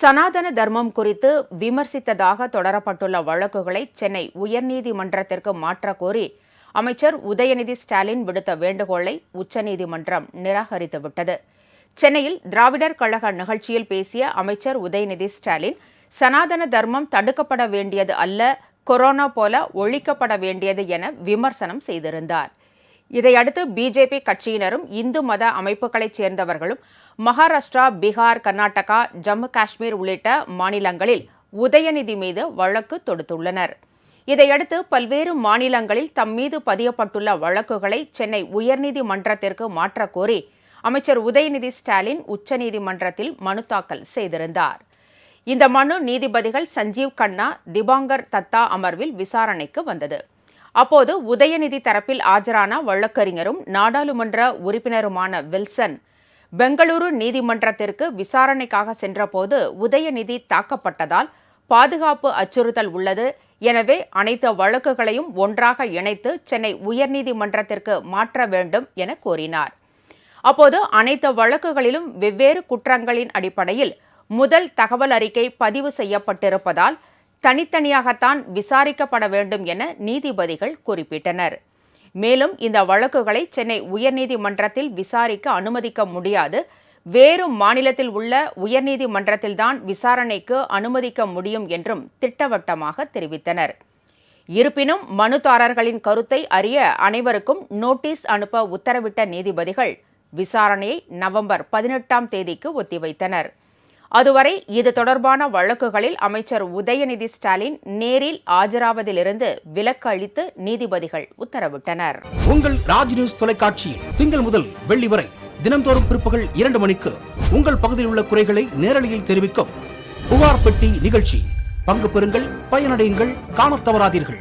சனாதன தர்மம் குறித்து விமர்சித்ததாக தொடரப்பட்டுள்ள வழக்குகளை சென்னை உயர்நீதிமன்றத்திற்கு மாற்றக்கோரி அமைச்சர் உதயநிதி ஸ்டாலின் விடுத்த வேண்டுகோளை உச்சநீதிமன்றம் நிராகரித்துவிட்டது. சென்னையில் திராவிடர் கழக நிகழ்ச்சியில் பேசிய அமைச்சர் உதயநிதி ஸ்டாலின் சனாதன தர்மம் தடுக்கப்பட வேண்டியது அல்ல கொரோனா போல ஒழிக்கப்பட வேண்டியது என விமர்சனம் செய்திருந்தார். இதையடுத்து பிஜேபி கட்சியினரும் இந்து மத அமைப்புகளைச் சேர்ந்தவர்களும் மகாராஷ்டிரா பீகார் கர்நாடகா ஜம்மு காஷ்மீர் உள்ளிட்ட மாநிலங்களில் உதயநிதி மீது வழக்கு தொடுத்துள்ளனர். இதையடுத்து பல்வேறு மாநிலங்களில் தம் மீது பதியப்பட்டுள்ள வழக்குகளை சென்னை உயர்நீதிமன்றத்திற்கு மாற்றக்கோரி அமைச்சர் உதயநிதி ஸ்டாலின் உச்சநீதிமன்றத்தில் மனு தாக்கல் செய்திருந்தார். இந்த மனு நீதிபதிகள் சஞ்சீவ் கண்ணா திபாங்கர் தத்தா அமர்வில் விசாரணைக்கு வந்தது. அப்போது உதயநிதி தரப்பில் ஆஜரான வழக்கறிஞரும் நாடாளுமன்ற உறுப்பினருமான வில்சன் பெங்களூரு நீதிமன்றத்திற்கு விசாரணைக்காக சென்றபோது உதயநிதி தாக்கப்பட்டதால் பாதுகாப்பு அச்சுறுத்தல் உள்ளது. எனவே அனைத்து வழக்குகளையும் ஒன்றாக இணைத்து சென்னை உயர்நீதிமன்றத்திற்கு மாற்ற வேண்டும் என கோரினார். அப்போது அனைத்து வழக்குகளிலும் வெவ்வேறு குற்றங்களின் அடிப்படையில் முதல் தகவல் அறிக்கை பதிவு செய்யப்பட்டிருப்பதால் தனித்தனியாகத்தான் விசாரிக்கப்பட வேண்டும் என நீதிபதிகள் குறிப்பிட்டனர். மேலும் இந்த வழக்குகளை சென்னை உயர்நீதிமன்றத்தில் விசாரிக்க அனுமதிக்க முடியாது. வேறு மாநிலத்தில் உள்ள உயர்நீதிமன்றத்தில்தான் விசாரணைக்கு அனுமதிக்க முடியும் என்றும் திட்டவட்டமாக தெரிவித்தனர். இருப்பினும் மனுதாரர்களின் கருத்தை அறிய அனைவருக்கும் நோட்டீஸ் அனுப்ப உத்தரவிட்ட நீதிபதிகள் விசாரணையை நவம்பர் பதினெட்டாம் தேதிக்கு ஒத்திவைத்தனர். அதுவரை இது தொடர்பான வழக்குகளில் அமைச்சர் உதயநிதி ஸ்டாலின் நேரில் ஆஜராவதிலிருந்து விலக்கு அளித்து நீதிபதிகள் உத்தரவிட்டனர். உங்கள் ராஜ் நியூஸ் தொலைக்காட்சியில் திங்கள் முதல் வெள்ளி வரை தினந்தோறும் பிற்பகல் இரண்டு மணிக்கு உங்கள் பகுதியில் உள்ள குறைகளை நேரலையில் தெரிவிக்கும் புகார் பெட்டி நிகழ்ச்சி. பங்கு பெறுங்கள் பயனடையுங்கள் காண தவறாதீர்கள்.